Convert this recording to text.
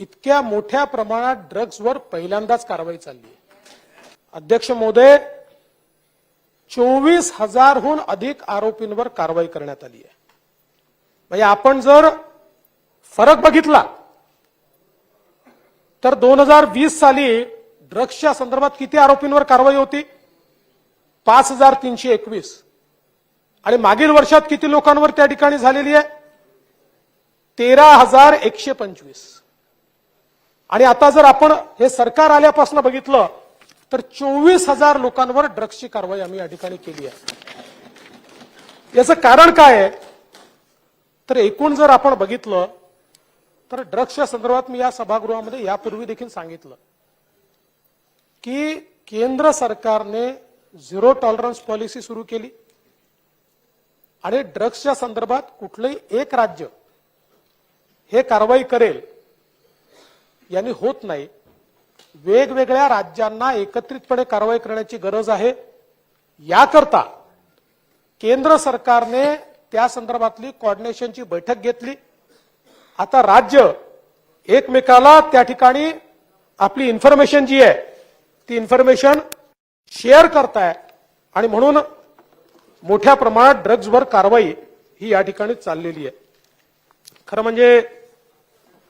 इतक्या मोठ्या प्रमाणात ड्रग्जवर पहिल्यांदाच कारवाई चालली आहे. अध्यक्ष मोदय चोवीस हजारहून अधिक आरोपींवर कारवाई करण्यात आली आहे. म्हणजे आपण जर फरक बघितला तर दोन हजार वीस साली ड्रग्सच्या संदर्भात किती आरोपींवर कारवाई होती? पाच हजार तीनशे एकवीस. आणि मागील वर्षात किती लोकांवर त्या ठिकाणी झालेली आहे? तेरा हजार एकशे पंचवीस. आणि आता जर आपण हे सरकार आल्यापासून बघितलं तर चोवीस हजार लोकांवर ड्रग्सची कारवाई आम्ही या ठिकाणी केली आहे. याचं कारण काय आहे? तर एकूण जर आपण बघितलं तर ड्रग्सच्या संदर्भात मी या सभागृहामध्ये यापूर्वी देखील सांगितलं की केंद्र सरकारने झिरो टॉलरन्स पॉलिसी सुरू केली आणि ड्रग्सच्या संदर्भात कुठलंही एक राज्य हे कारवाई करेल यांनी होत नाही. वेगवेगळ्या राज्यांना एकत्रितपणे कारवाई करण्याची गरज आहे. याकरता केंद्र सरकारने त्या संदर्भातली कॉर्डिनेशनची बैठक घेतली. आता राज्य एकमेकाला त्या ठिकाणी आपली इन्फॉर्मेशन जी आहे ती इन्फॉर्मेशन शेअर करताय आणि म्हणून मोठ्या प्रमाणात ड्रग्जवर कारवाई ही या ठिकाणी चाललेली आहे. खरं म्हणजे